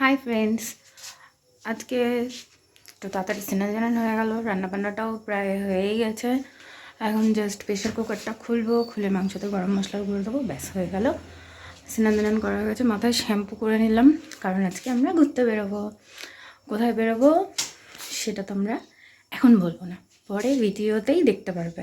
Hi friends আজকে তো তাড়াতাড়ি স্নান জানান হয়ে গেল, রান্নাবান্নাটাও প্রায় হয়েই গেছে। এখন জাস্ট প্রেশার কুকারটা খুলবো, খুলে মাংসতে গরম মশলা করে দেবো, ব্যাস, হয়ে গেল। স্নান দানান করা হয়ে গেছে, মাথায় শ্যাম্পু করে নিলাম, কারণ আজকে আমরা ঘুরতে বেরোবো। কোথায় বেরোবো সেটা তোমরা এখন বলব না, পরে ভিডিওতেই দেখতে পারবে।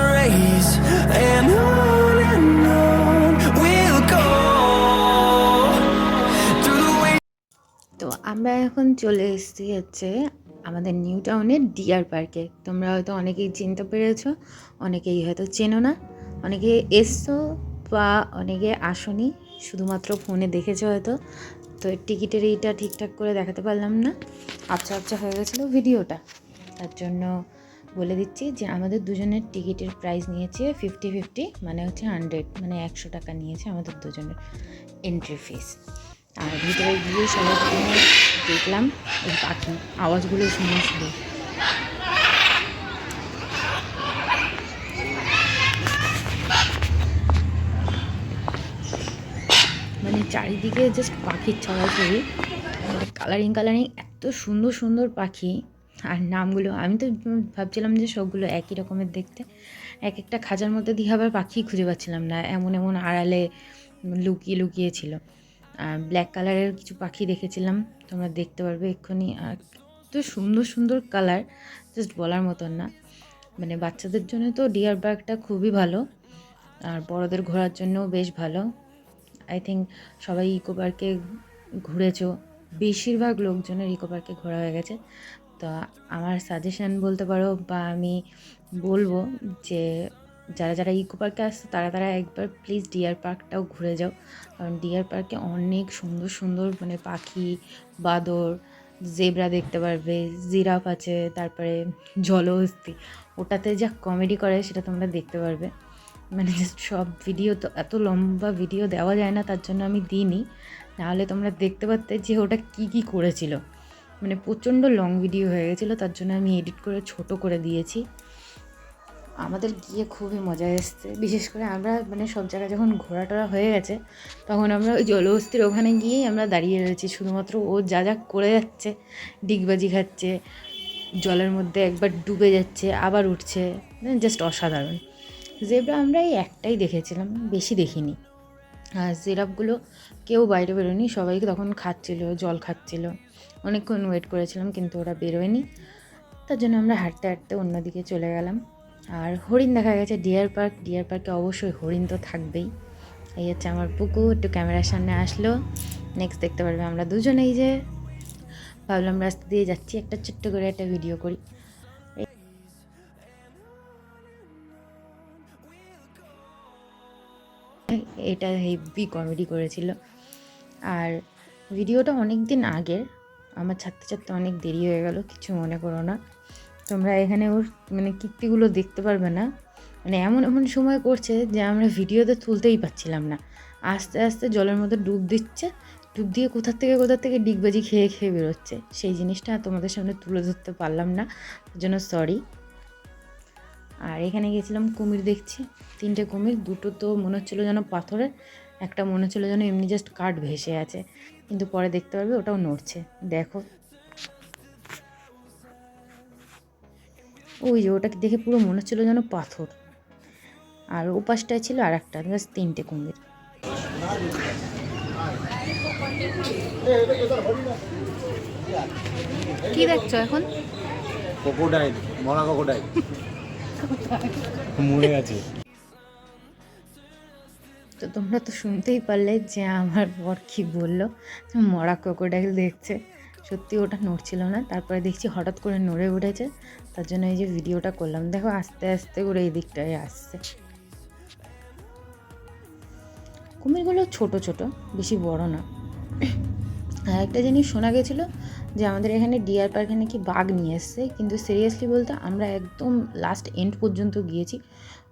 আমরা এখন চলে এসেছি হচ্ছে আমাদের নিউ টাউনের ডিয়ার পার্কে। তোমরা হয়তো অনেকেই চিনতে পেরেছ, অনেকেই হয়তো চেনো না। অনেকে এসছো বা অনেকে আসনি, শুধুমাত্র ফোনে দেখেছ হয়তো। তো টিকিটের এইটা ঠিকঠাক করে দেখাতে পারলাম না। আচ্ছা আচ্ছা হয়ে গেছিল ভিডিওটা। তার জন্য বলে দিচ্ছি যে আমাদের দুজনের টিকিটের প্রাইস নিয়েছে ফিফটি ফিফটি মানে হচ্ছে হান্ড্রেড মানে একশো টাকা নিয়েছে আমাদের দুজনের এন্ট্রি ফিস আর ভিতরে গিয়ে সবাই দেখলাম, ওই পাখি, আওয়াজগুলো শুনে শুধু মানে চারিদিকে জাস্ট পাখির ছড়াছড়ি কালারিং কালারিং এত সুন্দর সুন্দর পাখি। আর নামগুলো, আমি তো ভাবছিলাম যে সবগুলো একই রকমের দেখতে। এক একটা খাঁচার মধ্যে দিয়ে আবার পাখি খুঁজে পাচ্ছিলাম না, এমন এমন আড়ালে লুকিয়ে লুকিয়ে ছিল। ব্ল্যাক কালারের কিছু পাখি দেখেছিলাম, তোমরা দেখতে পারবে এক্ষুনি। আর এত সুন্দর সুন্দর কালার জাস্ট বলার মতন না। মানে বাচ্চাদের জন্য তো ডিয়ার পার্কটা খুবই ভালো, আর বড়দের ঘোরার জন্যও বেশ ভালো। আই থিঙ্ক সবাই ইকো পার্কে ঘুরেছো, বেশিরভাগ লোকজনের ইকো পার্কে ঘোরা হয়ে গেছে। তো আমার সাজেশান বলতে পারো বা আমি বলব যে যারা যারা ইকো পার্কে আসছে, তারা তারা একবার প্লিজ ডিয়ার পার্কটাও ঘুরে যাও। কারণ ডিয়ার পার্কে অনেক সুন্দর সুন্দর মানে পাখি, বাদর জেব্রা দেখতে পারবে জিরাফ আছে, তারপরে জলহস্তি। ওটাতে যা কমেডি করে সেটা তোমরা দেখতে পারবে। মানে সব ভিডিও তো এত লম্বা ভিডিও দেওয়া যায় না, তার জন্য আমি দিইনি। নাহলে তোমরা দেখতে পারতে যে ওটা কি কি করেছিল। মানে প্রচণ্ড লং ভিডিও হয়ে গেছিল, তার জন্য আমি এডিট করে ছোট করে দিয়েছি। আমাদের গিয়ে খুবই মজা এসছে। বিশেষ করে আমরা মানে সব জায়গায় যখন ঘোরা টোরা হয়ে গেছে, তখন আমরা ওই জলহস্তির ওখানে গিয়েই আমরা দাঁড়িয়ে রয়েছি। শুধুমাত্র ও যা যা করে যাচ্ছে, ডিগবাজি খাচ্ছে, জলের মধ্যে একবার ডুবে যাচ্ছে, আবার উঠছে জাস্ট অসাধারণ। জেব্রা আমরা এই একটাই দেখেছিলাম, বেশি দেখিনি। আর জিরাফগুলো কেউ বাইরে বেরোয়নি সবাই তখন খাচ্ছিল, জল খাচ্ছিল। অনেকক্ষণ ওয়েট করেছিলাম, কিন্তু ওরা বেরোয়নি। তার জন্য আমরা হাঁটতে হাঁটতে অন্যদিকে চলে গেলাম। আর হরিণ দেখা গেছে ডিয়ার পার্ক ডিয়ার পার্কে অবশ্যই হরিণ তো থাকবেই। এই হচ্ছে আমার পুকুর, একটু ক্যামেরার সামনে আসলো। নেক্সট দেখতে পারবে আমরা দুজনেই যে, ভাবলাম রাস্তা দিয়ে যাচ্ছি, একটা ছোট্ট করে একটা ভিডিও করি। এটা হেভি কমেডি করেছিল। আর ভিডিওটা অনেক দিন আগের। আমার ছাড়তে ছাড়তে অনেক দেরি হয়ে গেল, কিছু মনে করো না। তোমরা এখানে ওর মানে কীর্তিগুলো দেখতে পারবে না। মানে এমন এমন সময় করছে যে আমরা ভিডিওতে তুলতেই পাচ্ছিলাম না। আস্তে আস্তে জলের মধ্যে ডুব দিচ্ছে, ডুব দিয়ে কোথার থেকে কোথার থেকে ডিগবাজি খেয়ে খেয়ে বেরোচ্ছে। সেই জিনিসটা তোমাদের সামনে তুলে ধরতে পারলাম না, তার জন্য সরি আর এখানে গেছিলাম কুমির দেখছি, তিনটে কুমির, দুটো তো মনে হচ্ছিল যেন পাথরের, একটা মনে হচ্ছিল যেন এমনি জাস্ট কাঠ ভেসে আছে। কিন্তু পরে দেখতে পারবে ওটাও নড়ছে। দেখো ওই যে ওটাকে দেখে পুরো মনে হচ্ছিল যেন পাথর। আর ও পাশটায় ছিল আর একটা জাস্ট তিনটে কুমির। কি দেখছ এখন? ক্রোকোডাইল মরা ক্রোকোডাইল। মরে গেছে। তো তোমরা তো শুনতেই পারলে যে আমার বর কী বলল। মরা ক্রোকোডাইল দেখছে। সত্যি ওটা নড়ছিল না তারপরে দেখছি হঠাৎ করে নড়ে উঠেছে। তার জন্য এই যে ভিডিওটা করলাম, দেখো আস্তে আস্তে করে এই দিকটায় আসছে। কুমিরগুলো ছোট ছোট, বেশি বড় না। আর একটা জিনিস শোনা গেছিল যে আমাদের এখানে ডিয়ার পার্কে নাকি বাঘ নিয়ে এসছে, কিন্তু সিরিয়াসলি বলতে আমরা একদম লাস্ট এন্ড পর্যন্ত গিয়েছি।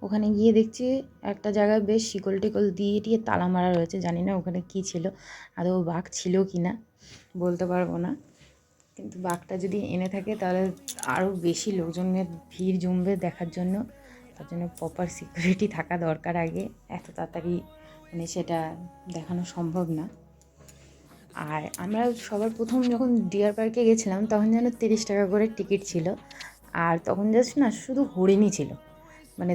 ওখানে গিয়ে দেখছি একটা জায়গায় বেশ শিকল টিকল দিয়ে টিয়ে তালা মারা রয়েছে, জানি না ওখানে কী ছিল, আদৌ বাঘ ছিল কি না বলতে পারব না। কিন্তু বাঘটা যদি এনে থাকে, তাহলে আরও বেশি লোকজনের ভিড় জমবে দেখার জন্য। তার জন্য প্রপার সিকিউরিটি থাকা দরকার আগে। এত তাড়াতাড়ি মানে সেটা দেখানো সম্ভব না। আর আমরা সবার প্রথম যখন ডিয়ার পার্কে গেছিলাম, তখন যেন তিরিশ টাকা করে টিকিট ছিল। আর তখন জাস্ট না শুধু হরিণই ছিল। মানে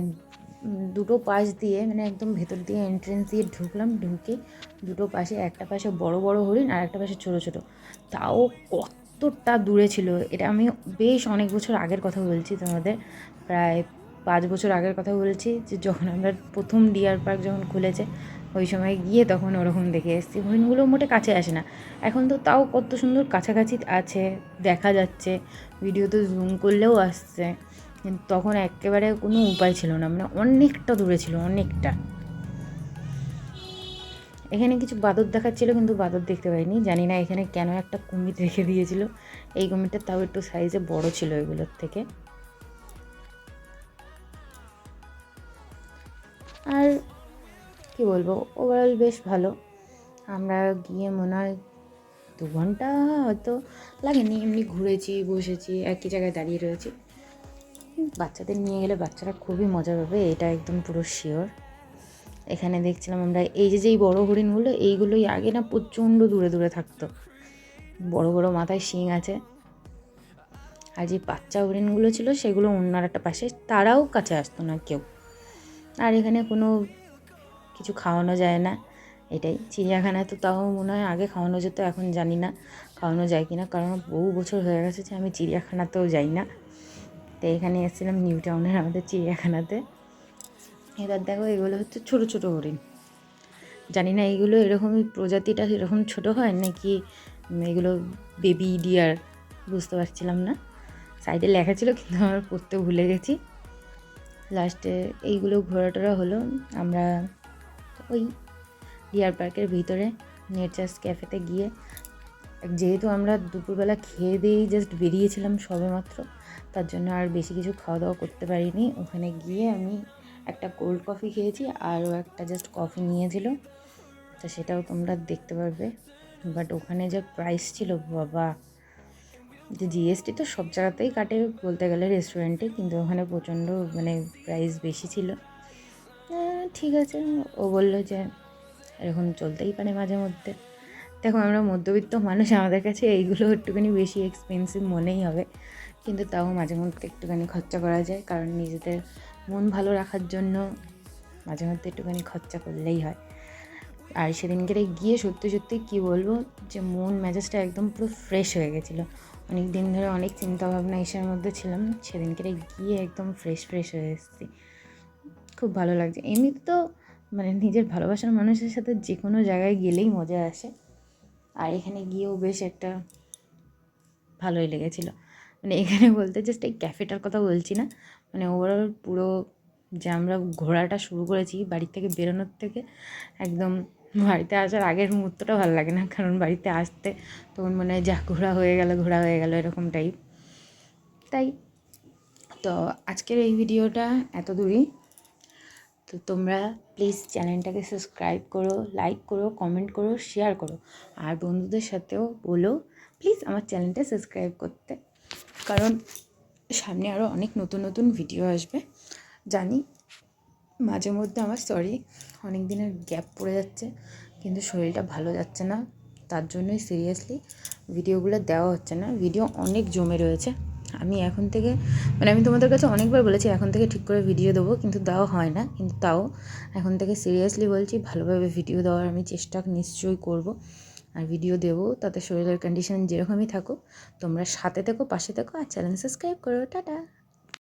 দুটো পাশ দিয়ে মানে একদম ভেতর দিয়ে এন্ট্রেন্স দিয়ে ঢুকলাম, ঢুকে দুটো পাশে, একটা পাশে বড় বড় হরিণ আর একটা পাশে ছোট ছোট। তাও কতটা দূরে ছিল এটা আমি বেশ অনেক বছর আগের কথা বলছি তোমাদের। প্রায় পাঁচ বছর আগের কথা বলছি যে যখন আমরা প্রথম ডিয়ার পার্ক যখন খুলেছে, ওই সময় গিয়ে তখন ওরকম দেখে এসেছি। হরিণগুলো মোটে কাছে আসে না। এখন তো তাও কত সুন্দর কাছাকাছি আছে, দেখা যাচ্ছে। ভিডিওতে জুম করলেও আসছে। কিন্তু তখন একেবারে কোনো উপায় ছিল না। মানে অনেকটা দূরে ছিল, অনেকটা। এখানে কিছু বাদর দেখাচ্ছিল, কিন্তু বাদর দেখতে পাইনি। জানি না এখানে কেন একটা কুমির রেখে দিয়েছিল। এই কুমিরটা তাও একটু সাইজে বড় ছিল এগুলোর থেকে। আর কি বলব ওভারঅল বেশ ভালো। আমরা গিয়ে মনে হয় দু ঘণ্টা হয়তো লাগেনি। এমনি ঘুরেছি, বসেছি, একই জায়গায় দাঁড়িয়ে রয়েছি। বাচ্চাদের নিয়ে গেলে বাচ্চারা খুবই মজা পাবে, এটা একদম পুরো শিওর এখানে দেখছিলাম আমরা, এই যে যেই বড় হরিণগুলো এইগুলোই আগে না প্রচণ্ড দূরে দূরে থাকতো। বড় বড় মাথায় শিং আছে। আর যে বাচ্চা হরিণগুলো ছিল, সেগুলো অন্য একটা পাশে, তারাও কাছে আসতো না কেউ। আর এখানে কোনো কিছু খাওয়ানো যায় না, এটাই। চিড়িয়াখানায় তো তাও মনে হয় আগে খাওয়ানো যেত, এখন জানি না খাওয়ানো যায় কি না কারণ বহু বছর হয়ে গেছে যে আমি চিড়িয়াখানাতেও যাই না। তো এখানে এসেছিলাম নিউ টাউনের আমাদের চিড়িয়াখানাতে। এবার দেখো এগুলো হচ্ছে ছোট ছোট হরিণ। জানি না এগুলো এরকমই প্রজাতিটা এরকম ছোট হয় নাকি এগুলো বেবি ডিয়ার বুঝতে পারছিলাম না। সাইডে লেখা ছিল, কিন্তু আমার পড়তে ভুলে গেছি। লাস্টে এইগুলো ঘোরাটোরা হলো, আমরা ওই ডিয়ার পার্কের ভিতরে নেচার্স ক্যাফেতে গিয়ে, যেহেতু আমরা দুপুরবেলা খেয়ে দিয়েই জাস্ট বেরিয়েছিলাম সবেমাত্র, তার জন্য আর বেশি কিছু খাওয়া দাওয়া করতে পারিনি। ওখানে গিয়ে আমি একটা কোল্ড কফি খেয়েছি, আরও একটা জাস্ট কফি নিয়েছিল। তো সেটাও তোমরা দেখতে পারবে। বাট ওখানে যে প্রাইস ছিল, বাবা। যে জিএসটি তো সব জায়গাতেই কাটে বলতে গেলে রেস্টুরেন্টে কিন্তু ওখানে প্রচণ্ড মানে প্রাইস বেশি ছিল। ঠিক আছে। ও বলল যে, এরকম চলতেই পারে মাঝে মধ্যে। দেখো, আমরা মধ্যবিত্ত মানুষ, আমাদের কাছে এইগুলো একটুখানি বেশি এক্সপেন্সিভ মনেই হবে। কিন্তু তাও মাঝে মধ্যে একটুখানি খরচা করা যায়, কারণ নিজেদের মন ভালো রাখার জন্য মাঝে মধ্যে একটুখানি খরচা করলেই হয়। আর সেদিনকে গিয়ে সত্যি সত্যি কী বলব যে, মন মেজাজটা একদম পুরো ফ্রেশ হয়ে গেছিল। অনেক দিন ধরে অনেক চিন্তা ভাবনা ইসের মধ্যে ছিলাম সেদিনকে গিয়ে একদম ফ্রেশ ফ্রেশ হয়ে এসেছি। খুব ভালো লাগছে। এমনিতে তো মানে নিজের ভালোবাসার মানুষের সাথে যে কোনো জায়গায় গেলেই মজা আসে। আর এখানে গিয়েও বেশ একটা ভালোই লেগেছিলো। মানে এখানে বলতে জাস্ট এই ক্যাফেটার কথা বলছি না। মানে ওভারঅল পুরো যে আমরা ঘোরাটা শুরু করেছি বাড়ি থেকে বেরোনোর থেকে একদম বাড়িতে আসার আগের মুহূর্তটা ভালো লাগে না, কারণ বাড়িতে আসতে তখন মনে হয়, যা, ঘোরা হয়ে গেল, ঘোরা হয়ে গেল, এরকম টাইপ তাই। তো আজকের এই ভিডিওটা এত দূরই তো তোমরা প্লিজ চ্যানেলটাকে সাবস্ক্রাইব করো লাইক করো কমেন্ট করো শেয়ার করো। আর বন্ধুদের সাথেও বলো প্লিজ আমার চ্যানেলটা সাবস্ক্রাইব করতে। কারণ সামনে আরও অনেক নতুন নতুন ভিডিও আসবে। জানি মাঝে মধ্যে আমার সরি অনেক দিনের গ্যাপ পড়ে যাচ্ছে, কিন্তু শরীরটা ভালো যাচ্ছে না। তার জন্যই সিরিয়াসলি ভিডিওগুলো দেওয়া হচ্ছে না। ভিডিও অনেক জমে রয়েছে। আমি এখন থেকে মানে আমি তোমাদের কাছে অনেকবার বলেছি, এখন থেকে ঠিক করে ভিডিও দেবো, কিন্তু দেওয়া হয় না। কিন্তু তাও এখন থেকে সিরিয়াসলি বলছি, ভালোভাবে ভিডিও দেওয়ার আমি চেষ্টা নিশ্চয়ই করব। আর ভিডিও দেবো। তাতে শরীরের কন্ডিশন যেরকমই থাকুক, তোমরা সাথে থেকো, পাশে থাকো, আর চ্যানেল সাবস্ক্রাইব করো। টাটা!